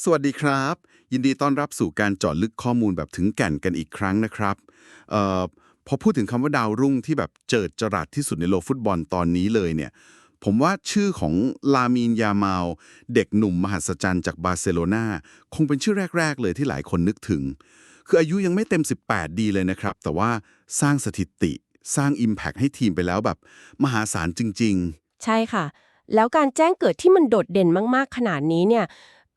สวัสดีครับ ยินดีต้อนรับสู่การเจาะลึกข้อมูลแบบถึงแก่นกันอีกครั้งนะครับเอ่อพอพูดถึงคำว่าดาวรุ่งที่แบบเจิดจรัสที่สุดในโลกฟุตบอลตอนนี้เลยเนี่ย ผมว่าชื่อของลามีนยามาลเด็กหนุ่มมหัศจรรย์จากบาร์เซโลนาคงเป็นชื่อแรก ๆ เลยที่หลายคนนึกถึง คืออายุยังไม่เต็ม 18 ดีเลยนะครับ แต่ว่าสร้างสถิติสร้าง Impact ให้ทีมไปแล้วแบบมหาศาลจริง ๆ ใช่ค่ะ แล้วการแจ้งเกิดที่มันโดดเด่นมากๆขนาดนี้เนี่ย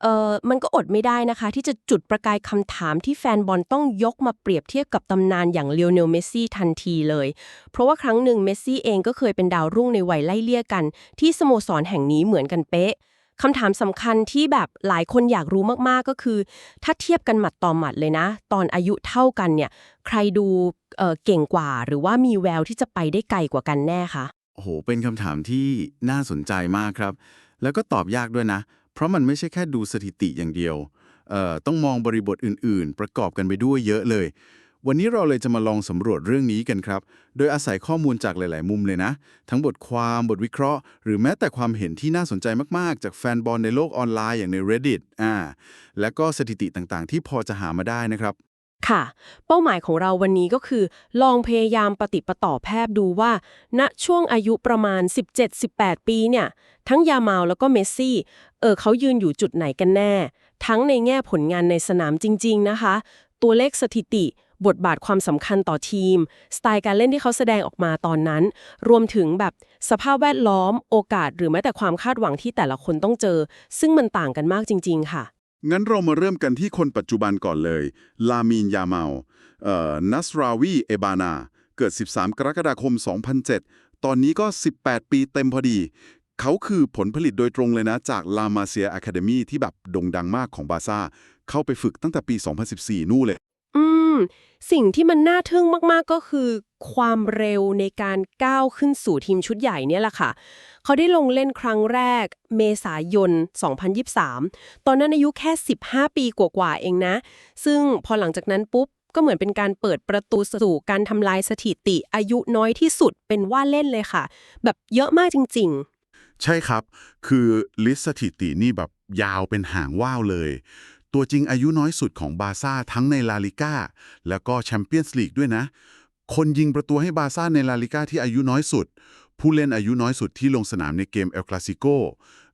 เออมันก็อดไม่ได้นะคะ ที่จะจุดประกายคำถามที่แฟนบอลต้องยกมาเปรียบเทียบกับตำนานอย่างเล o เนลเมสซี่ทันทีเลย เพราะว่าครั้งหนึ่งเมสซี่เองก็เคยเป็นดาวรุ่งในวัยไล่เลี่ยกัน ที่สโมสรแห่งนี้เหมือนกันเป๊ะคำถามสำคัญที่แบบหลายคนอยากรู้มากๆก็คือ ถ้าเทียบกันหมัดต่อหมัดเลยนะ ตอนอายุเท่ากันเนี่ย ใครดูเเก่งกว่า หรือว่ามีแววที่จะไปได้ไกลกว่ากันแน่คะโอ้โหเป็นคำถามที่น่าสนใจมากครับ แล้วก็ตอบยากด้วยนะ เพราะมันไม่ใช่แค่ดูสถิติอย่างเดียวเอ่อต้องมองบริบทอื่น ๆ ประกอบกันไปด้วยเยอะเลย วันนี้เราเลยจะมาลองสำรวจเรื่องนี้กันครับ โดยอาศัยข้อมูลจากหลาย ๆ มุมเลยนะ ทั้งบทความบทวิเคราะห์ หรือแม้แต่ความเห็นที่น่าสนใจมาก ๆ จากแฟนบอลในโลกออนไลน์อย่างใน Reddit อ่าและก็สถิติต่าง ๆ ที่พอจะหามาได้นะครับ ค่ะ เป้าหมายของเราวันนี้ก็คือ ลองพยายามปฏิปต่อแพทย์ดูว่า ณช่วงอายุประมาณ 17-18 ปีเนี่ย ทั้งยามาลแล้วก็เมสซี่ เออเขายืนอยู่จุดไหนกันแน่ ทั้งในแง่ผลงานในสนามจริง ๆ นะคะ ตัวเลขสถิติ บทบาทความสำคัญต่อทีม สไตล์การเล่นที่เขาแสดงออกมาตอนนั้น รวมถึงแบบสภาพแวดล้อม โอกาส หรือแม้แต่ความคาดหวังที่แต่ละคนต้องเจอ ซึ่งมันต่างกันมากจริง ๆ ค่ะ งั้นเรามาเริ่มกันที่คนปัจจุบันก่อนเลย ลามีนยาเมาเอ่อนัสราวีเอบานา เกิด 13 กรกฎาคม 2007 ตอนนี้ก็ 18 ปีเต็มพอดี เขาคือผลผลิตโดยตรงเลยนะ จากลามาเซียอะคาเดมีที่แบบโด่งดังมากของบาซ่า เข้าไปฝึกตั้งแต่ปี 2014 นู่นเลย อืม สิ่งที่มันน่าทึ่งมาก ๆ ก็คือ ความเร็วในการก้าวขึ้นสู่ทีมชุดใหญ่เนี่ยแหละค่ะ เขาได้ลงเล่นครั้งแรกเมษายน 2023 ตอนนั้นอายุแค่ 15 ปีกว่าๆเองนะ ซึ่งพอหลังจากนั้นปุ๊บ ก็เหมือนเป็นการเปิดประตูสู่การทำลายสถิติอายุน้อยที่สุดเป็นว่าเล่นเลยค่ะ แบบเยอะมากจริง ๆ ใช่ครับ คือลิสสถิตินี่แบบยาวเป็นหางว่าวเลยตัวจริงอายุน้อยสุดของบาซ่าทั้งในลาลิก้าแล้วก็แชมเปี้ยนส์ลีกด้วยนะ คนยิงประตูให้บาซ่าในลาลิก้าที่อายุน้อยสุด ผู้เล่นอายุน้อยสุดที่ลงสนามในเกมเอลคลาซิโก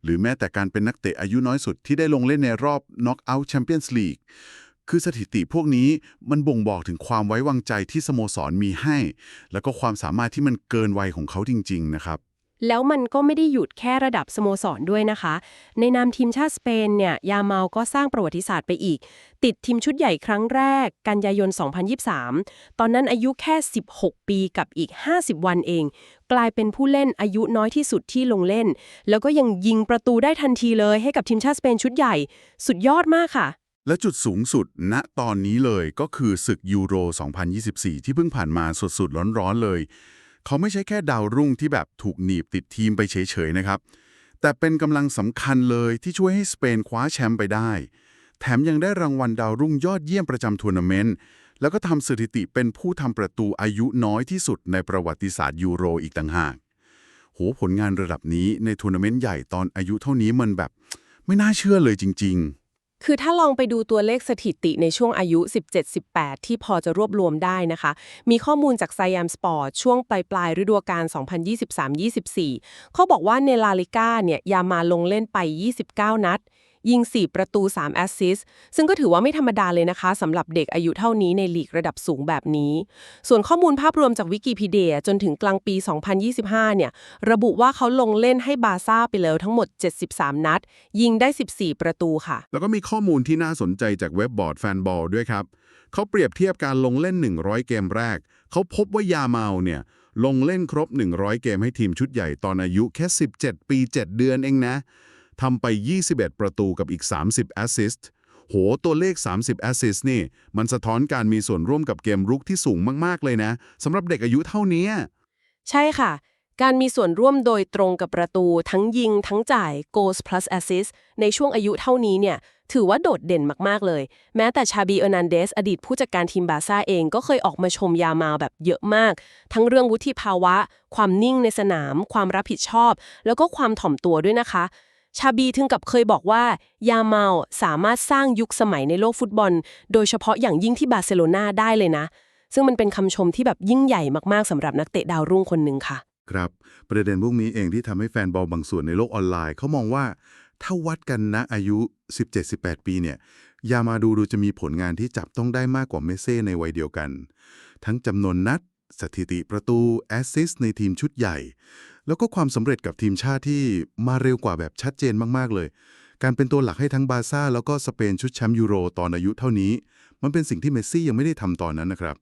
หรือแม้แต่การเป็นนักเตะอายุน้อยสุดที่ได้ลงเล่นในรอบน็อกเอาท์แชมเปี้ยนส์ลีกคือสถิติพวกนี้มันบ่งบอกถึงความไว้วางใจที่สโมสรมีให้ แล้วก็ความสามารถที่มันเกินวัยของเขาจริง ๆ นะครับ แล้วมันก็ไม่ได้หยุดแค่ระดับสโมสรด้วยนะคะ ในนามทีมชาติสเปนเนี่ยยาเมาก็สร้างประวัติศาสตร์ไปอีก ติดทีมชุดใหญ่ครั้งแรก กันยายน 2023 ตอนนั้นอายุแค่ 16 ปีกับอีก 50 วันเอง กลายเป็นผู้เล่นอายุน้อยที่สุดที่ลงเล่น แล้วก็ยังยิงประตูได้ทันทีเลยให้กับทีมชาติสเปนชุดใหญ่ สุดยอดมากค่ะและจุดสูงสุดณตอนนี้เลยก็คือศึกยูโร 2024 ที่เพิ่งผ่านมาสดๆ ร้อนๆเลย เขาไม่ใช่แค่ดาวรุ่งที่แบบถูกหนีบติดทีมไปเฉยๆนะครับ แต่เป็นกำลังสำคัญเลยที่ช่วยให้สเปนคว้าแชมป์ไปได้ แถมยังได้รางวัลดาวรุ่งยอดเยี่ยมประจำทัวร์นาเมนต์แล้วก็ทำสถิติเป็นผู้ทำประตูอายุน้อยที่สุดในประวัติศาสตร์ยูโรอีกต่างหากโหผลงานระดับนี้ในทัวร์นาเมนต์ใหญ่ตอนอายุเท่านี้มันแบบ ไม่น่าเชื่อเลยจริง ๆ คือถ้าลองไปดูตัวเลขสถิติในช่วงอายุ 17-18 ที่พอจะรวบรวมได้นะคะ มีข้อมูลจากไซแอมสปอร์ตช่วงปลายปลายฤดูกาล 2023-24 เขาบอกว่าในลาลิก้าเนี่ยยามาลงเล่นไป 29 นัด ยิง 4 ประตู 3 แอสซิสต์ซึ่งก็ถือว่าไม่ธรรมดาเลยนะคะสำหรับเด็กอายุเท่านี้ในลีกระดับสูงแบบนี้ ส่วนข้อมูลภาพรวมจากวิกิพีเดียจนถึงกลางปี 2025 เนี่ย ระบุว่าเขาลงเล่นให้บาซ่าไปแล้วทั้งหมด 73 นัด ยิงได้ 14 ประตูค่ะ แล้วก็มีข้อมูลที่น่าสนใจจากเว็บบอร์ดแฟนบอลด้วยครับเขาเปรียบเทียบการลงเล่น 100 เกมแรก เขาพบว่ายาเมาเนี่ยลงเล่นครบ 100 เกมให้ทีมชุดใหญ่ตอนอายุแค่ 17 ปี 7 เดือนเองนะ ทำไป 21 ประตูกับอีก 30 แอสซิสต์โห ตัวเลข 30 แอสซิสต์นี่ มันสะท้อนการมีส่วนร่วมกับเกมรุกที่สูงมาก ๆ เลยนะสำหรับเด็กอายุเท่านี้ ใช่ค่ะ การมีส่วนร่วมโดยตรงกับประตู ทั้งยิง ทั้งจ่าย goals plus assist ในช่วงอายุเท่านี้เนี่ย ถือว่าโดดเด่นมาก ๆ เลย แม้แต่ชาบีเออร์นันเดส อดีตผู้จัดการทีมบาซ่าเองก็เคยออกมาชมยามาแบบเยอะมาก ทั้งเรื่องวุฒิภาวะ ความนิ่งในสนาม ความรับผิดชอบ แล้วก็ความถ่อมตัวด้วยนะคะ ชาบีถึงกับเคยบอกว่า ยาเมาสามารถสร้างยุคสมัยในโลกฟุตบอล โดยเฉพาะอย่างยิ่งที่บาร์เซโลนาได้เลยนะ ซึ่งมันเป็นคำชมที่แบบยิ่งใหญ่มากๆสำหรับนักเตะดาวรุ่งคนหนึ่งค่ะ ครับ ประเด็นพวกนี้เองที่ทำให้แฟนบอลบางส่วนในโลกออนไลน์เขามองว่า ถ้าวัดกันณอายุ 17-18 ปีเนี่ย ยามาดูดูจะมีผลงานที่จับต้องได้มากกว่าเมสเซ่ในวัยเดียวกัน ทั้งจำนวนนัดสถิติประตู แอสซิสในทีมชุดใหญ่ แล้วก็ความสำเร็จกับทีมชาติที่มาเร็วกว่าแบบชัดเจนมากๆเลย การเป็นตัวหลักให้ทั้งบาร์ซ่าแล้วก็สเปนชุดแชมป์ยูโรตอนอายุเท่านี้ มันเป็นสิ่งที่เมสซี่ยังไม่ได้ทำตอนนั้นนะครับ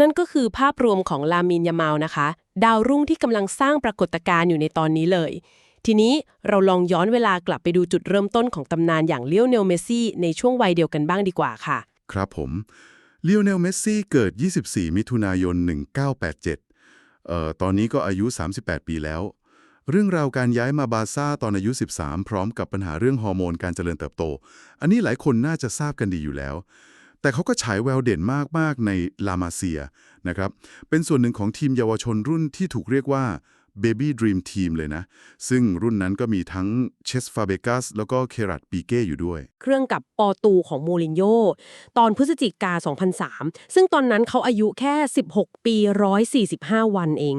นั่นก็คือภาพรวมของลามินยามาลนะคะ ดาวรุ่งที่กำลังสร้างปรากฏการณ์อยู่ในตอนนี้เลย ทีนี้เราลองย้อนเวลากลับไปดูจุดเริ่มต้นของตำนานอย่างเลียวเนลเมสซี่ในช่วงวัยเดียวกันบ้างดีกว่าค่ะ ครับผมเล o โอเนลเมสซี่เกิด 24 มิถุนายน 1987 เอ่อตอนนี้ก็อายุ 38 ปีแล้ว เรื่องราวการย้ายมาบาซ่าตอนอายุ 13 พร้อมกับปัญหาเรื่องฮอร์โมนการเจริญเติบโต อันนี้หลายคนน่าจะทราบกันดีอยู่แล้ว แต่เขาก็ฉายแววเด่นมาก ๆ ในลามาเซียนะครับเป็นส่วนหนึ่งของทีมเยาวชนรุ่นที่ถูกเรียกว่า Baby Dream Team เลยนะ ซึ่งรุ่นนั้นก็มีทั้งเชสฟาเบกัสแล้วก็เครัตปีเก้อยู่ด้วย เครื่องกับปอตูของโมรินโญ่ตอนพฤศจิกา 2003 ซึ่งตอนนั้นเขาอายุแค่ 16 ปี 145 วันเอง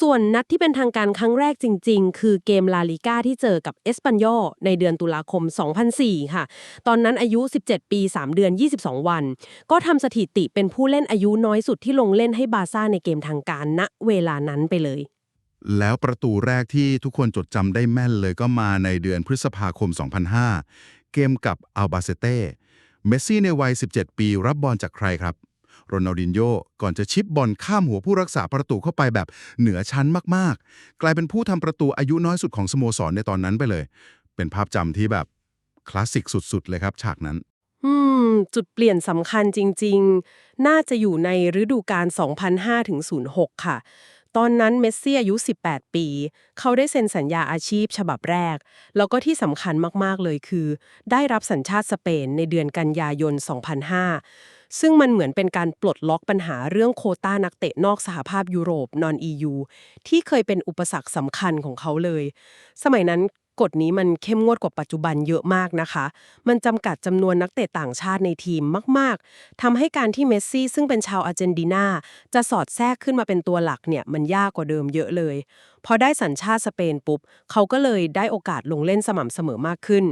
ส่วนนัดที่เป็นทางการครั้งแรกจริง ๆ คือเกมลาลิก้าที่เจอกับเอสปันยอในเดือนตุลาคม 2004 ค่ะ ตอนนั้นอายุ 17 ปี 3 เดือน 22 วัน ก็ทำสถิติเป็นผู้เล่นอายุน้อยสุดที่ลงเล่นให้บาซ่าในเกมทางการณเวลานั้นไปเลย แล้วประตูแรกที่ทุกคนจดจำได้แม่นเลยก็มาในเดือนพฤษภาคม 2005 เกมกับอัลบาเซเต้เมสซี่ในวัย 17 ปีรับบอลจากใครครับโรนัลดินโญ่ก่อนจะชิปบอลข้ามหัวผู้รักษาประตูเข้าไปแบบเหนือชั้นมากๆ กลายเป็นผู้ทำประตูอายุน้อยสุดของสโมสรในตอนนั้นไปเลย เป็นภาพจำที่แบบคลาสสิกสุด ๆ เลยครับฉากนั้น อืม จุดเปลี่ยนสำคัญจริง ๆ น่าจะอยู่ในฤดูกาล 2005-06 ค่ะ ตอนนั้นเมสซี่อายุ 18 ปี เขาได้เซ็นสัญญาอาชีพฉบับแรก แล้วก็ที่สำคัญมาก ๆ เลยคือ ได้รับสัญชาติสเปนในเดือนกันยายน 2005 ซึ่งมันเหมือนเป็นการปลดล็อกปัญหาเรื่องโคต้านักเตะนอกสหภาพยุโรปนอน EU ที่เคยเป็นอุปสรรคสำคัญของเขาเลย สมัยนั้น กฎนี้มันเข้มงวดกว่าปัจจุบันเยอะมากนะคะ มันจำกัดจำนวนนักเตะต่างชาติในทีมมาก ๆ ทำให้การที่เมสซี่ซึ่งเป็นชาวอาร์เจนตินา จะสอดแทรกขึ้นมาเป็นตัวหลักเนี่ยมันยากกว่าเดิมเยอะเลย พอได้สัญชาติสเปนปุ๊บ เขาก็เลยได้โอกาสลงเล่นสม่ำเสมอมากขึ้น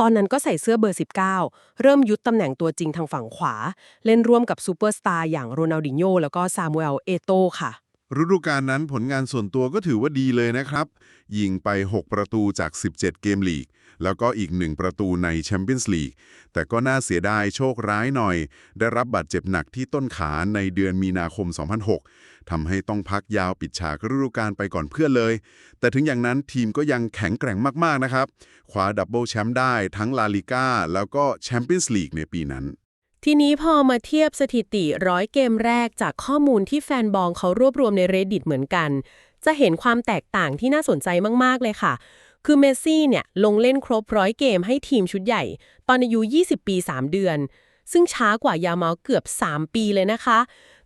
ตอนนั้นก็ใส่เสื้อเบอร์ 19 เริ่มยุดตำแหน่งตัวจริงทางฝั่งขวา เล่นร่วมกับซูเปอร์สตาร์อย่างโรนัลดิโญแล้วก็ซามูเอล เอโตค่ะ ฤดูกาลนั้นผลงานส่วนตัวก็ถือว่าดีเลยนะครับ ยิงไป 6 ประตูจาก 17 เกมลีก แล้วก็อีก 1 ประตูในแชมเปี้ยนส์ลีก แต่ก็น่าเสียดายโชคร้ายหน่อย ได้รับบาดเจ็บหนักที่ต้นขาในเดือนมีนาคม 2006 ทำให้ต้องพักยาวปิดฉากฤดูกาลไปก่อนเพื่อนเลย แต่ถึงอย่างนั้นทีมก็ยังแข็งแกร่งมาก ๆ นะครับคว้าดับเบิลแชมป์ได้ทั้งลาลิก้าแล้วก็แชมเปี้ยนส์ลีกในปีนั้น ทีนี้พอมาเทียบสถิติร้อยเกมแรกจากข้อมูลที่แฟนบอลเขารวบรวมใน Reddit เหมือนกัน จะเห็นความแตกต่างที่น่าสนใจมาก ๆ เลยค่ะ คือเมสซี่เนี่ยลงเล่นครบร้อยเกมให้ทีมชุดใหญ่ ตอนอายุ 20 ปี 3 เดือน ซึ่งช้ากว่ายาเมาเกือบ 3 ปีเลยนะคะ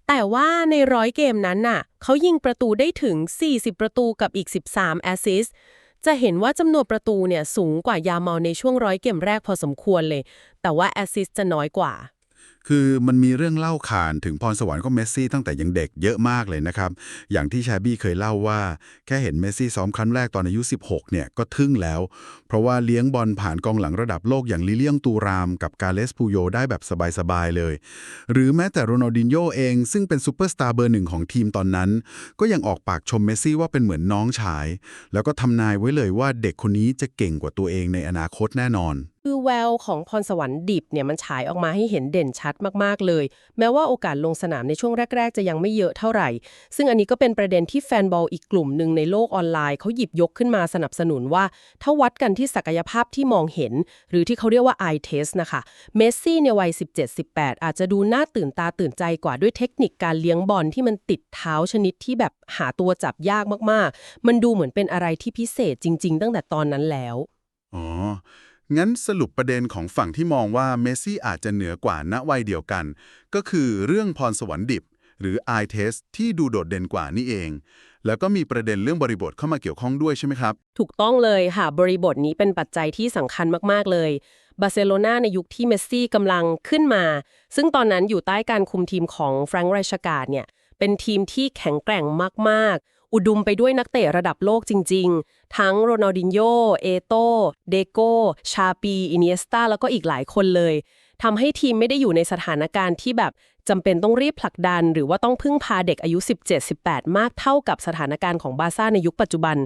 แต่ว่าในร้อยเกมนั้นน่ะเขายิงประตูได้ถึง 40 ประตูกับอีก 13 แอสซิสจะเห็นว่าจำนวนประตูเนี่ยสูงกว่ายาเมาในช่วงร้อยเกมแรกพอสมควรเลย แต่ว่าแอสซิสจะน้อยกว่า คือมันมีเรื่องเล่าขานถึงพรสวรรค์ของเมสซี่ตั้งแต่ยังเด็กเยอะมากเลยนะครับ อย่างที่ชาบี้เคยเล่าว่า แค่เห็นเมสซี่ซ้อมครั้งแรกตอนอายุ 16 เนี่ยก็ทึ่งแล้ว เพราะว่าเลี้ยงบอลผ่านกองหลังระดับโลกอย่างลิเลียงตูรามกับกาเลสปูโยได้แบบสบาย ๆ เลย หรือแม้แต่โรนัลดินโญเอง ซึ่งเป็นซูเปอร์สตาร์เบอร์หนึ่งของทีมตอนนั้น ก็ยังออกปากชมเมสซี่ว่าเป็นเหมือนน้องชาย แล้วก็ทำนายไว้เลยว่าเด็กคนนี้จะเก่งกว่าตัวเองในอนาคตแน่นอน คือแววของพรสวรรค์ดิบเนี่ยมันฉายออกมาให้เห็นเด่นชัดมากๆเลย แม้ว่าโอกาสลงสนามในช่วงแรก ๆ จะยังไม่เยอะเท่าไหร่ ซึ่งอันนี้ก็เป็นประเด็นที่แฟนบอลอีกกลุ่มหนึ่งในโลกออนไลน์เขาหยิบยกขึ้นมาสนับสนุนว่า ถ้าวัดกันที่ศักยภาพที่มองเห็น หรือที่เขาเรียกว่า eye test นะคะเมสซี่ในวัย 17-18 อาจจะดูน่าตื่นตาตื่นใจกว่าด้วยเทคนิคการเลี้ยงบอลที่มันติดเท้าชนิดที่แบบหาตัวจับยากมากๆ มันดูเหมือนเป็นอะไรที่พิเศษจริง ๆ ตั้งแต่ตอนนั้นแล้วอ๋อ งั้นสรุปประเด็นของฝั่งที่มองว่าเมสซี่อาจจะเหนือกว่าณวัยเดียวกัน ก็คือเรื่องพรสวรรค์ดิบ หรือ eye test ที่ดูโดดเด่นกว่านี่เอง แล้วก็มีประเด็นเรื่องบริบทเข้ามาเกี่ยวข้องด้วยใช่ไหมครับ ถูกต้องเลยค่ะ บริบทนี้เป็นปัจจัยที่สำคัญมากๆเลยบาร์เซโลนาในยุคที่เมสซี่กำลังขึ้นมา ซึ่งตอนนั้นอยู่ใต้การคุมทีมของแฟรงค์ไรชการ์ดเนี่ยเป็นทีมที่แข็งแกร่งมากๆ อุดมไปด้วยนักเตะระดับโลกจริง ๆ ทั้งโรนัลดินโญเอโตเดโกชาปี อินเนสตาแล้วก็อีกหลายคนเลยทำให้ทีมไม่ได้อยู่ในสถานการณ์ที่แบบจำเป็นต้องรีบผลักดัน หรือว่าต้องพึ่งพาเด็กอายุ 17-18 มากเท่ากับสถานการณ์ของบาร์ซ่าในยุคปัจจุบัน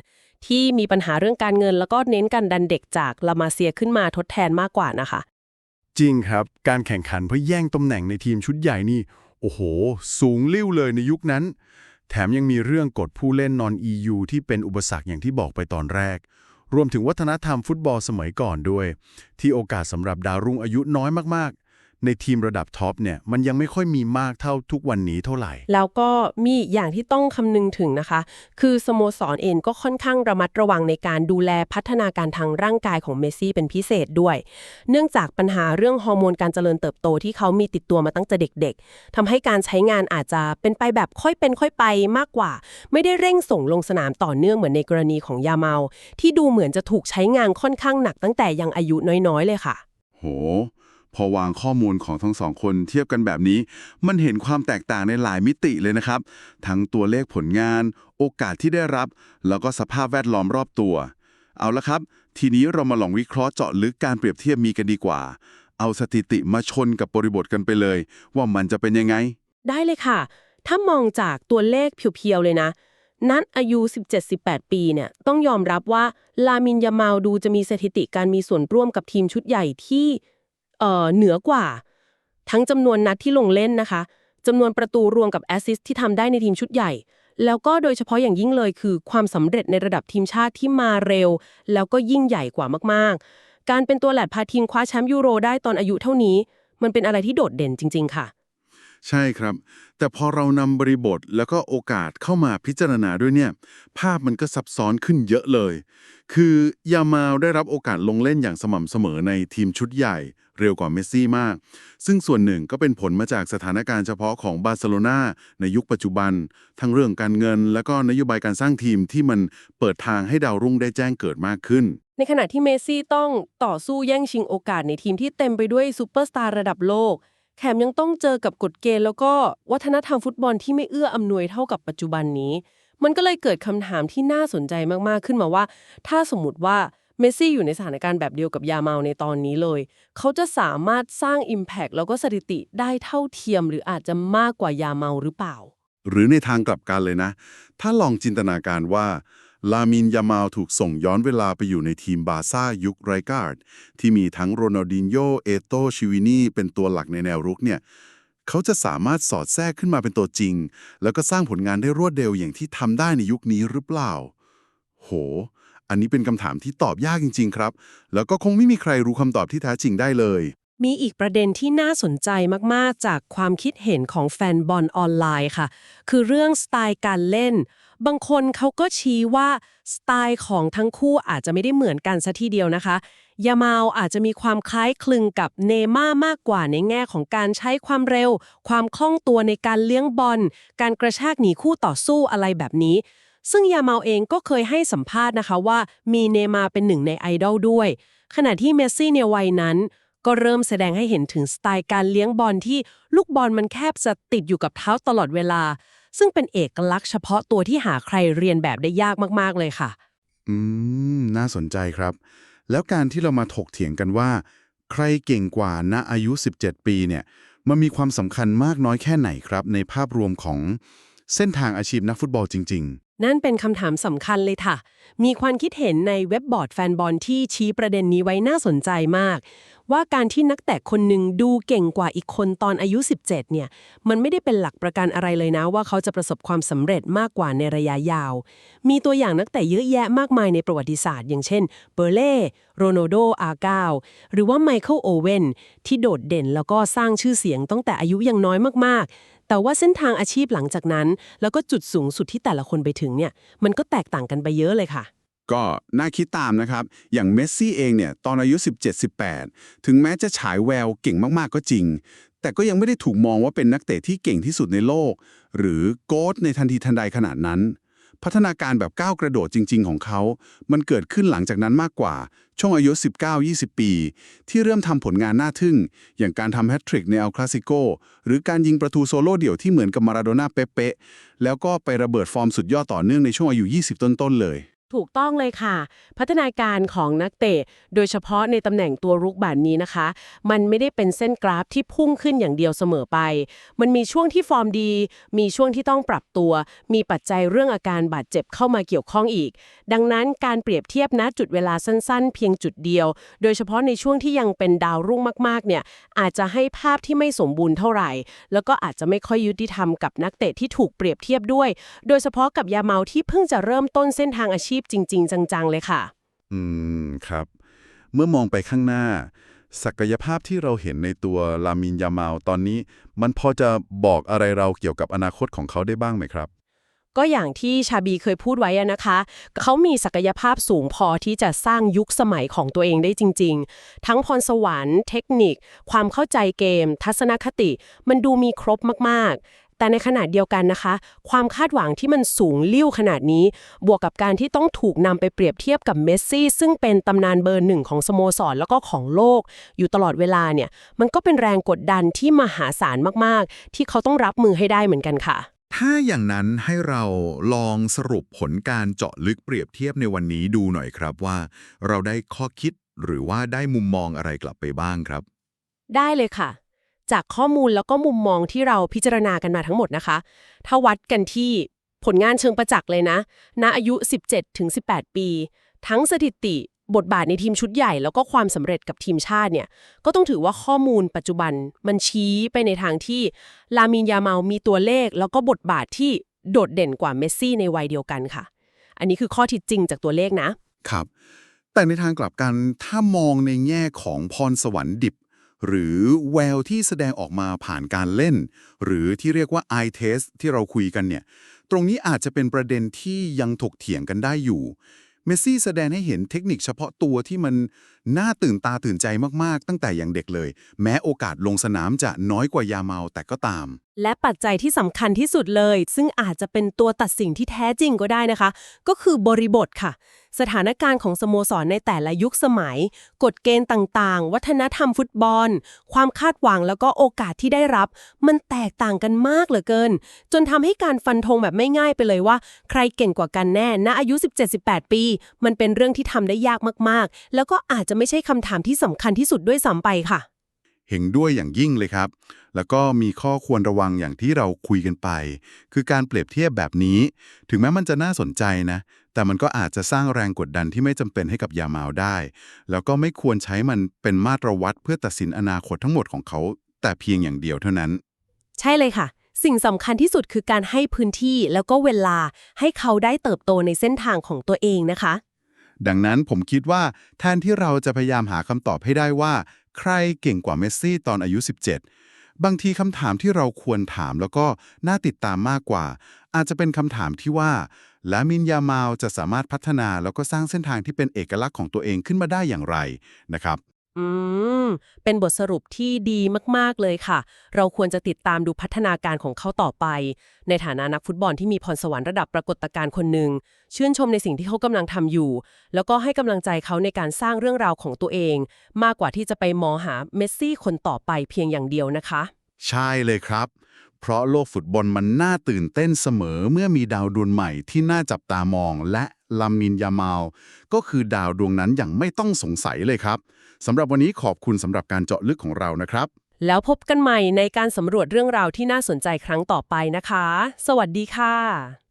ที่มีปัญหาเรื่องการเงิน แล้วก็เน้นการดันเด็กจากลามาเซียขึ้นมาทดแทนมากกว่านะคะ จริงครับ การแข่งขันเพื่อแย่งตำแหน่งในทีมชุดใหญ่นี่ โอ้โห สูงลิ่วเลยในยุคนั้น แถมยังมีเรื่องกฎผู้เล่นนอน EU ที่เป็นอุปสรรคอย่างที่บอกไปตอนแรก รวมถึงวัฒนธรรมฟุตบอลสมัยก่อนด้วย ที่โอกาสสำหรับดาวรุ่งอายุน้อยมาก ในทีมระดับท็อปเนี่ยมันยังไม่ค่อยมีมากเท่าทุกวันนี้เท่าไหร่ แล้วก็มีอีกอย่างที่ต้องคำนึงถึงนะคะ คือสโมสรเองก็ค่อนข้างระมัดระวังในการดูแลพัฒนาการทางร่างกายของเมสซี่เป็นพิเศษด้วย เนื่องจากปัญหาเรื่องฮอร์โมนการเจริญเติบโตที่เขามีติดตัวมาตั้งแต่เด็กๆทำให้การใช้งานอาจจะเป็นไปแบบค่อยเป็นค่อยไปมากกว่า ไม่ได้เร่งส่งลงสนามต่อเนื่องเหมือนในกรณีของยาเมา ที่ดูเหมือนจะถูกใช้งานค่อนข้างหนักตั้งแต่ยังอายุน้อยๆ เลยค่ะ โห พอวางข้อมูลของทั้งสองคนเทียบกันแบบนี้ มันเห็นความแตกต่างในหลายมิติเลยนะครับ ทั้งตัวเลขผลงาน โอกาสที่ได้รับ แล้วก็สภาพแวดล้อมรอบตัว เอาละครับ ทีนี้เรามาลองวิเคราะห์เจาะลึกการเปรียบเทียบมีกันดีกว่า เอาสถิติมาชนกับบริบทกันไปเลย ว่ามันจะเป็นยังไง ได้เลยค่ะ ถ้ามองจากตัวเลขเพียวๆเลยนะนัดอายุ 17-18 ปีเนี่ยต้องยอมรับว่าลามินยามาลดูจะมีสถิติการมีส่วนร่วมกับทีมชุดใหญ่ที่ เอ่อเหนือกว่า ทั้งจำนวนนัดที่ลงเล่นนะคะจำนวนประตูรวมกับแอสซิสที่ทำได้ในทีมชุดใหญ่ แล้วก็โดยเฉพาะอย่างยิ่งเลยคือความสำเร็จในระดับทีมชาติที่มาเร็ว แล้วก็ยิ่งใหญ่กว่ามากๆ การเป็นตัวแหลดพาทีมคว้าแชมป์ยูโรได้ตอนอายุเท่านี้ มันเป็นอะไรที่โดดเด่นจริง ๆ ค่ะ ใช่ครับ แต่พอเรานำบริบทแล้วก็โอกาสเข้ามาพิจารณาด้วยเนี่ย ภาพมันก็ซับซ้อนขึ้นเยอะเลย คือยามาลได้รับโอกาสลงเล่นอย่างสม่ำเสมอในทีมชุดใหญ่ เร็วกว่าเมสซี่มาก ซึ่งส่วนหนึ่งก็เป็นผลมาจากสถานการณ์เฉพาะของบาร์เซโลนาในยุคปัจจุบัน ทั้งเรื่องการเงิน แล้วก็นโยบายการสร้างทีมที่มันเปิดทางให้ดาวรุ่งได้แจ้งเกิดมากขึ้น ในขณะที่เมสซี่ต้องต่อสู้แย่งชิงโอกาสในทีมที่เต็มไปด้วยซูเปอร์สตาร์ระดับโลกแถมยังต้องเจอกับกฎเกณฑ์แล้วก็วัฒนธรรมฟุตบอลที่ไม่เอื้ออำนวยเท่ากับปัจจุบันนี้ มันก็เลยเกิดคำถามที่น่าสนใจมากๆขึ้นมาว่า ถ้าสมมติว่า เมสซี่อยู่ในสถานการณ์แบบเดียวกับยาเมาในตอนนี้เลย เขาจะสามารถสร้าง Impact แล้วก็สถิติได้เท่าเทียม หรืออาจจะมากกว่ายาเมาหรือเปล่า หรือในทางกลับกันเลยนะ ถ้าลองจินตนาการว่า ลามินยามาลถูกส่งย้อนเวลาไปอยู่ในทีมบาร์ซ่ายุคไรการ์ดที่มีทั้งโรนัลดินโญเอโตชิวินีเป็นตัวหลักในแนวรุกเนี่ยเขาจะสามารถสอดแทรกขึ้นมาเป็นตัวจริง แล้วก็สร้างผลงานได้รวดเร็วอย่างที่ทำได้ในยุคนี้หรือเปล่า โห อันนี้เป็นคำถามที่ตอบยากจริง ๆ ครับ แล้วก็คงไม่มีใครรู้คำตอบที่แท้จริงได้เลย มีอีกประเด็นที่น่าสนใจมากๆ จากความคิดเห็นของแฟนบอลออนไลน์ค่ะ คือเรื่องสไตล์การเล่น บางคนเขาก็ชี้ว่าสไตล์ของทั้งคู่อาจจะไม่ได้เหมือนกันซะทีเดียวนะคะ ยามาลอาจจะมีความคล้ายคลึงกับเนม่ามากกว่าในแง่ของการใช้ความเร็ว ความคล่องตัวในการเลี้ยงบอล การกระชากหนีคู่ต่อสู้อะไรแบบนี้ ซึ่งยาเมาเองก็เคยให้สัมภาษณ์นะคะว่ามีเนมาเป็นหนึ่งในไอดอลด้วย ขณะที่เมสซี่ในวัยนั้น ก็เริ่มแสดงให้เห็นถึงสไตล์การเลี้ยงบอลที่ลูกบอลมันแคบจะติดอยู่กับเท้าตลอดเวลา ซึ่งเป็นเอกลักษณ์เฉพาะตัวที่หาใครเรียนแบบได้ยากมากๆเลยค่ะ อืม น่าสนใจครับ แล้วการที่เรามาถกเถียงกันว่า ใครเก่งกว่าณอายุ 17 ปีเนี่ยมันมีความสำคัญมากน้อยแค่ไหนครับ ในภาพรวมของเส้นทางอาชีพนักฟุตบอลจริง นั่นเป็นคำถามสำคัญเลยค่ะ มีความคิดเห็นในเว็บบอร์ดแฟนบอลที่ชี้ประเด็นนี้ไว้น่าสนใจมาก ว่าการที่นักเตะคนหนึ่งดูเก่งกว่าอีกคนตอนอายุ 17 เนี่ย มันไม่ได้เป็นหลักประกันอะไรเลยนะ ว่าเขาจะประสบความสำเร็จมากกว่าในระยะยาว มีตัวอย่างนักเตะเยอะแยะมากมายในประวัติศาสตร์ อย่างเช่นเบอร์เล่โรนัลโดอาร์กาวหรือว่าไมเคิลโอเวนที่โดดเด่นแล้วก็สร้างชื่อเสียงตั้งแต่อายุยังน้อยมากๆ แต่ว่าเส้นทางอาชีพหลังจากนั้น แล้วก็จุดสูงสุดที่แต่ละคนไปถึงเนี่ยมันก็แตกต่างกันไปเยอะเลยค่ะ ก็น่าคิดตามนะครับ อย่างเมสซี่เองเนี่ยตอนอายุ 17-18 ถึงแม้จะฉายแววเก่งมากๆก็จริง แต่ก็ยังไม่ได้ถูกมองว่าเป็นนักเตะที่เก่งที่สุดในโลก หรือโกดในทันทีทันใดขนาดนั้น พัฒนาการแบบก้าวกระโดดจริง ๆ ของเขา มันเกิดขึ้นหลังจากนั้นมากกว่า ช่วงอายุ 19-20 ปี ที่เริ่มทำผลงานน่าทึ่ง อย่างการทำแฮตทริกในอัลคลาสิโกหรือการยิงประตูโซโล่เดี่ยวที่เหมือนกับมาราโดน่าเป๊ะๆแล้วก็ไประเบิดฟอร์มสุดยอดต่อเนื่องในช่วงอายุ 20 ต้นๆเลย ถูกต้องเลยค่ะ พัฒนาการของนักเตะ โดยเฉพาะในตำแหน่งตัวรุกแบบนี้นะคะ มันไม่ได้เป็นเส้นกราฟที่พุ่งขึ้นอย่างเดียวเสมอไป มันมีช่วงที่ฟอร์มดี มีช่วงที่ต้องปรับตัว มีปัจจัยเรื่องอาการบาดเจ็บเข้ามาเกี่ยวข้องอีก ดังนั้นการเปรียบเทียบณจุดเวลาสั้นๆ เพียงจุดเดียว โดยเฉพาะในช่วงที่ยังเป็นดาวรุ่งมากๆเนี่ยอาจจะให้ภาพที่ไม่สมบูรณ์เท่าไหร่ แล้วก็อาจจะไม่ค่อยยุติธรรมกับนักเตะที่ถูกเปรียบเทียบด้วย โดยเฉพาะกับยาเมาที่เพิ่งจะเริ่มต้นเส้นทางอาชีพจริง ๆ จังๆเลยค่ะ อืมครับ เมื่อมองไปข้างหน้า ศักยภาพที่เราเห็นในตัวลามินยาเมาลตอนนี้ มันพอจะบอกอะไรเราเกี่ยวกับอนาคตของเขาได้บ้างไหมครับ ก็อย่างที่ชาบีเคยพูดไว้นะคะ เขามีศักยภาพสูงพอที่จะสร้างยุคสมัยของตัวเองได้จริง ๆ ทั้งพรสวรรค์ เทคนิค ความเข้าใจเกม ทัศนคติ มันดูมีครบมากๆ แต่ในขณะเดียวกันนะคะ ความคาดหวังที่มันสูงลิ่วขนาดนี้ บวกกับการที่ต้องถูกนำไปเปรียบเทียบกับเมสซี่ซึ่งเป็นตำนานเบอร์หนึ่งของสโมสรแล้วก็ของโลก อยู่ตลอดเวลาเนี่ย มันก็เป็นแรงกดดันที่มหาศาลมากๆ ที่เขาต้องรับมือให้ได้เหมือนกันค่ะ ถ้าอย่างนั้นให้เราลองสรุปผลการเจาะลึกเปรียบเทียบในวันนี้ดูหน่อยครับว่า เราได้ข้อคิดหรือว่าได้มุมมองอะไรกลับไปบ้างครับ ได้เลยค่ะ จากข้อมูลแล้วก็มุมมองที่เราพิจารณากันมาทั้งหมดนะคะ ถ้าวัดกันที่ผลงานเชิงประจักษ์เลยนะ ณอายุ 17-18 ปี ทั้งสถิติ บทบาทในทีมชุดใหญ่แล้วก็ความสำเร็จกับทีมชาติเนี่ยก็ต้องถือว่าข้อมูลปัจจุบันมันชี้ไปในทางที่ลามินยาเมามีตัวเลข แล้วก็บทบาทที่โดดเด่นกว่าเมสซี่ในวัยเดียวกันค่ะ อันนี้คือข้อที่จริงจากตัวเลขนะครับ แต่ในทางกลับกันถ้ามองในแง่ของพรสวรรค์ดิบ หรือแววที่แสดงออกมาผ่านการเล่น หรือที่เรียกว่า eye test ที่เราคุยกันเนี่ยตรงนี้อาจจะเป็นประเด็นที่ยังถกเถียงกันได้อยู่ เมสซี่แสดงให้เห็นเทคนิคเฉพาะตัวที่มัน น่าตื่นตาตื่นใจมากๆ ตั้งแต่อย่างเด็กเลย แม้โอกาสลงสนามจะน้อยกว่ายาเมาแต่ก็ตาม และปัจจัยที่สำคัญที่สุดเลย ซึ่งอาจจะเป็นตัวตัดสินที่แท้จริงก็ได้นะคะ ก็คือบริบทค่ะ สถานการณ์ของสโมสรในแต่ละยุคสมัย กฎเกณฑ์ต่างๆ วัฒนธรรมฟุตบอล ความคาดหวังแล้วก็โอกาสที่ได้รับ มันแตกต่างกันมากเหลือเกิน จนทำให้การฟันธงแบบไม่ง่ายไปเลยว่า ใครเก่งกว่ากันแน่ณอายุ 17-18 ปี มันเป็นเรื่องที่ทำได้ยากมากๆ แล้วก็อาจจะไม่ใช่คำถามที่สำคัญที่สุดด้วยซ้ำไปค่ะ เห็นด้วยอย่างยิ่งเลยครับ แล้วก็มีข้อควรระวังอย่างที่เราคุยกันไป คือการเปรียบเทียบแบบนี้ ถึงแม้มันจะน่าสนใจนะ แต่มันก็อาจจะสร้างแรงกดดันที่ไม่จำเป็นให้กับยาเมาได้ แล้วก็ไม่ควรใช้มันเป็นมาตรวัดเพื่อตัดสินอนาคตทั้งหมดของเขา แต่เพียงอย่างเดียวเท่านั้น ใช่เลยค่ะ สิ่งสำคัญที่สุดคือการให้พื้นที่แล้วก็เวลาให้เขาได้เติบโตในเส้นทางของตัวเองนะคะ ดังนั้นผมคิดว่าแทนที่เราจะพยายามหาคำตอบให้ได้ว่า ใครเก่งกว่าเมสซี่ตอนอายุ 17 บางทีคำถามที่เราควรถามแล้วก็น่าติดตามมากกว่า อาจจะเป็นคำถามที่ว่าลามินยามาลจะสามารถพัฒนาแล้วก็สร้างเส้นทางที่เป็นเอกลักษณ์ของตัวเองขึ้นมาได้อย่างไรนะครับ อืม เป็นบทสรุปที่ดีมาก ๆ เลยค่ะ เราควรจะติดตามดูพัฒนาการของเขาต่อไป ในฐานะนักฟุตบอลที่มีพรสวรรค์ระดับปรากฏการณ์คนหนึ่ง ชื่นชมในสิ่งที่เขากำลังทำอยู่ แล้วก็ให้กำลังใจเขาในการสร้างเรื่องราวของตัวเอง มากกว่าที่จะไปมองหาเมสซี่คนต่อไปเพียงอย่างเดียวนะคะ ใช่เลยครับ เพราะโลกฟุตบอลมันน่าตื่นเต้นเสมอเมื่อมีดาวดวงใหม่ที่น่าจับตามองและลามินยามาลก็คือดาวดวงนั้นอย่างไม่ต้องสงสัยเลยครับ สำหรับวันนี้ขอบคุณสำหรับการเจาะลึกของเรานะครับ แล้วพบกันใหม่ในการสำรวจเรื่องราวที่น่าสนใจครั้งต่อไปนะคะ สวัสดีค่ะ